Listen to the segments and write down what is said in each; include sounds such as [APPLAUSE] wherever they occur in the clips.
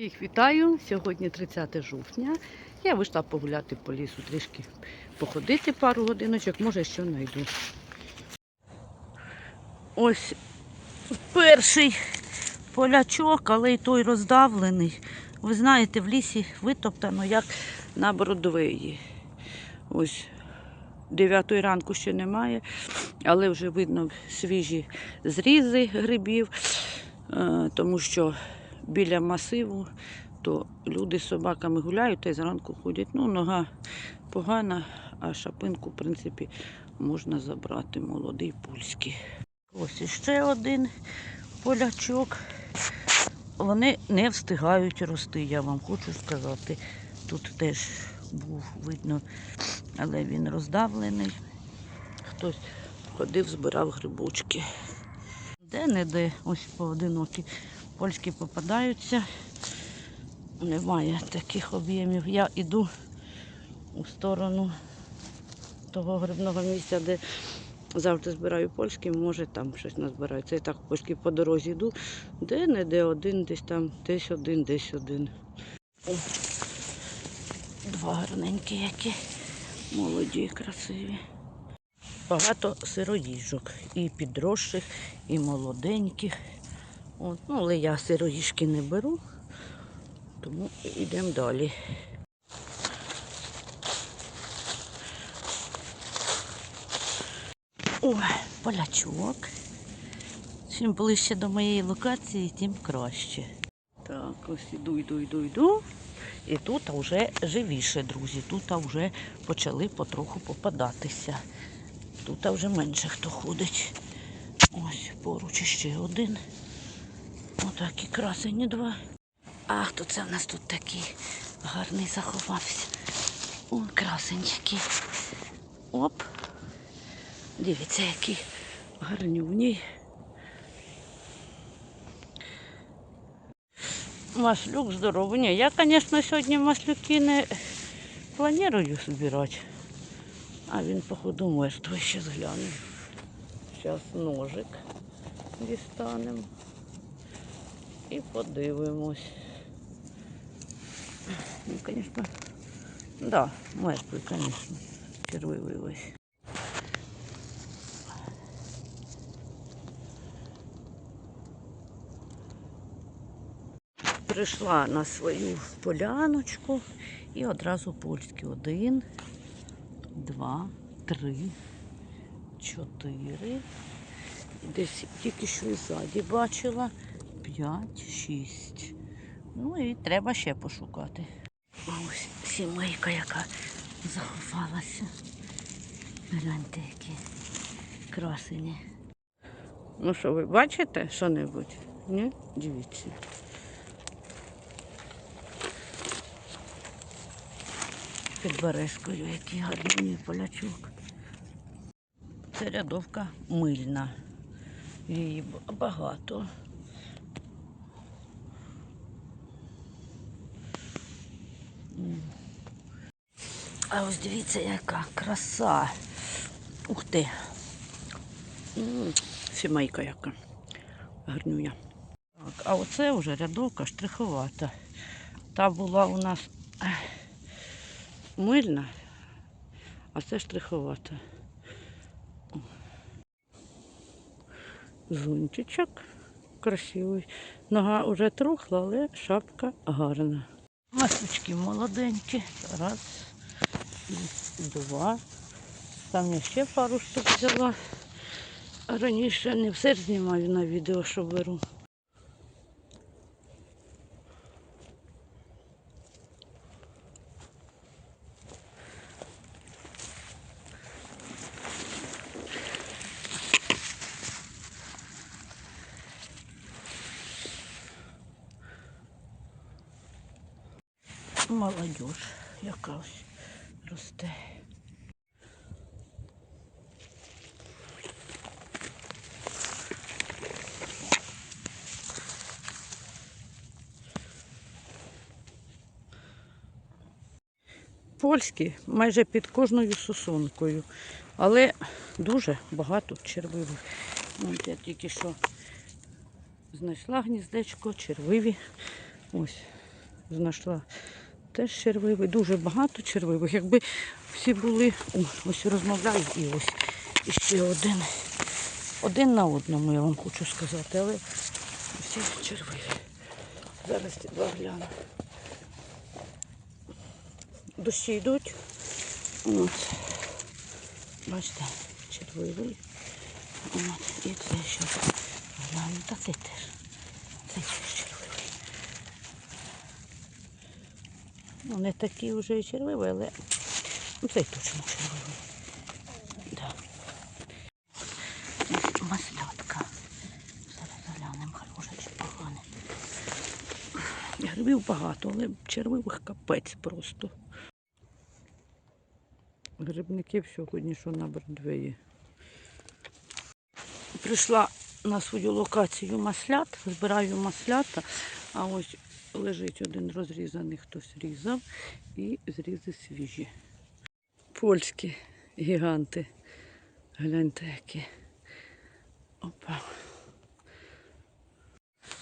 Всіх вітаю. Сьогодні 30 жовтня. Я вийшла погуляти по лісу, трішки походити пару годиночок, може що знайду. Ось перший полячок, але й той роздавлений. Ви знаєте, в лісі витоптано, як на Бродвеї. Ось 9 ранку ще немає, але вже видно свіжі зрізи грибів, е, тому що біля масиву, то люди з собаками гуляють та й зранку ходять. Ну, нога погана, а шапинку, в принципі, можна забрати. Молодий польський. Ось іще один полячок. Вони не встигають рости, я вам хочу сказати. Тут теж був видно, але він роздавлений. Хтось ходив, збирав грибочки. Де-не-де, ось поодинокі польські попадаються. Немає таких об'ємів. Я йду у сторону того грибного місця, де завжди збираю польські, може там щось назбирається. Я так польські по дорозі йду, де-не-де один, десь там, десь один, десь один. Два гарненькі які, молоді, красиві. Багато сироїжок. І підросших, і молоденьких. От, ну, але я сироїжки не беру, тому йдемо далі. Ой, полячок. Чим ближче до моєї локації, тим краще. Так, ось іду, йду, йду, йду. І тут вже живіше, друзі. Тут вже почали потроху попадатися. Тут вже менше хто ходить. Ось поруч ще один. Отакі красені два. А хто це в нас тут такий гарний заховався? О, красень який. Оп. Дивіться, який гарнюній. Маслюк здоровий. Я, звісно, сьогодні маслюки не планую збирати. А він, походу, мертвий, ще зглянемо. Зараз ножик дістанемо і подивимось. Ну, звісно, да, мертвий, звісно, червивий весь. Прийшла на свою поляночку і одразу польський. Один, два, три, чотири. Десь тільки що і ззаді бачила. П'ять, шість. Ну і треба ще пошукати. Ось сімейка, яка заховалася. Гляньте, які красені. Ну що, ви бачите що-небудь? Ні? Дивіться. Під березкою який гарний полячок. Це рядовка мильна. Її багато. А ось дивіться, яка краса. Ух ти. Сімейка яка. Гарнюня. Так, а оце вже рядовка штриховата. Та була у нас мильна, а це штриховата. Зунтичок красивий. Нога вже трухла, але шапка гарна. Маслички молоденькі. Раз, два. Там я ще пару штук взяла. Раніше не все знімаю на відео, що беру. Молодіж яка ось росте. Польські майже під кожною сосонкою, але дуже багато червивих. Я тільки що знайшла гніздечко, червиві. Ось знайшла. Теж червивий, дуже багато червивих. Якби всі були, О, ось розмовляю і ось іще один. Один на одному, я вам хочу сказати, але всі червиві. Зараз два гляну. Дощі йдуть. От. Бачите, червивий. От. І це ще гляну. Та. Це теж червивий. Ну, не такі вже і червиві, але ну, цей точно червивий. Да. Маслятка. Зараз заглянемо, хороше чи погане. Грибів багато, але червивих капець просто. Грибників сьогодні, що на Бродвеї. Прийшла на свою локацію маслят, збираю маслята, а ось лежить один розрізаний, хтось різав, і зрізи свіжі. Польські гіганти. Гляньте які. Опа.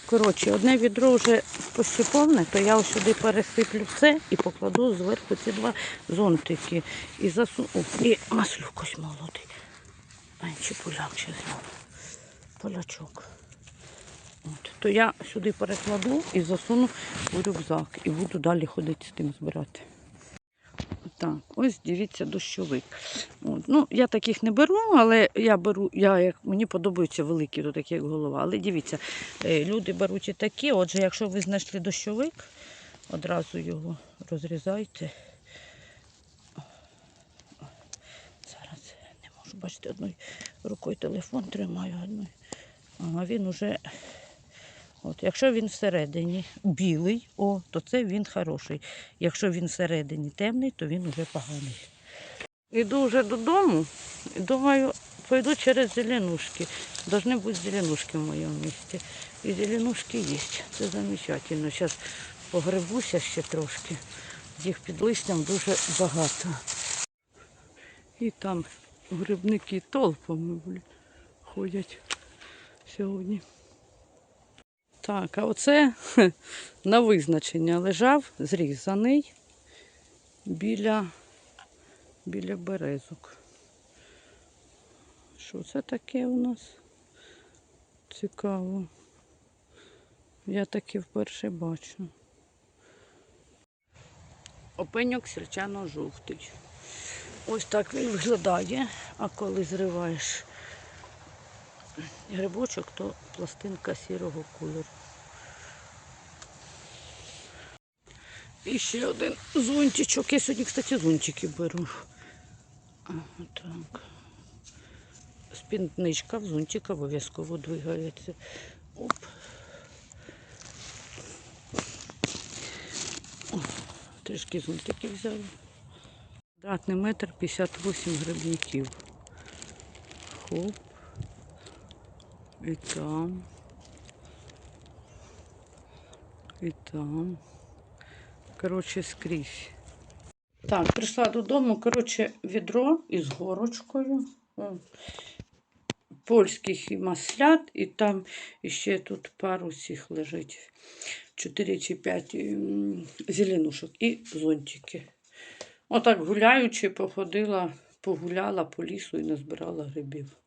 Коротше, одне відро вже почти то я сюди пересиплю це і покладу зверху ці два зонтики. І засуну. І маслюк ось молодий. Ай, чи поляк чи знову. Полячок. От. То я сюди перекладу і засуну у рюкзак. І буду далі ходити з тим збирати. Так, ось дивіться дощовик. От. Ну, я таких не беру, але я беру, я, як, мені подобаються великі, то такі як голова. Але дивіться, е, люди беруть і такі. Отже, якщо ви знайшли дощовик, одразу його розрізайте. Зараз не можу бачити, одною рукою телефон тримаю, одною. Ага, він уже. От, якщо він всередині білий, о, то це він хороший. Якщо він всередині темний, то він вже поганий. Іду вже додому і думаю, пойду через зеленушки. Должны бути зеленушки в моєму місті. І зеленушки є. Це замечательно. Зараз погребуся ще трошки. Їх під листям дуже багато. І там грибники толпами ходять сьогодні. Так, а оце [LAUGHS] на визначення лежав зрізаний біля, біля березок. Що це таке у нас? Цікаво. Я таки вперше бачу. Опеньок сільчано-жовтий. Ось так він виглядає, а коли зриваєш грибочок, то пластинка сірого кольору. І ще один зонтичок. Я сьогодні, кстати, зонтики беру. Так. Спідничка в зонтик обов'язково двигається. Оп. О, Трішки зонтики взяли. Квадратний метр 58 грибників. Хоп. І там. І там. Коротше, скрізь. Так, прийшла додому, коротше, відро із горочкою. Польських і маслят, і там ще тут пару цих лежить. 4 чи 5 зеленушок і зонтики. Отак гуляючи, походила, погуляла по лісу і назбирала грибів.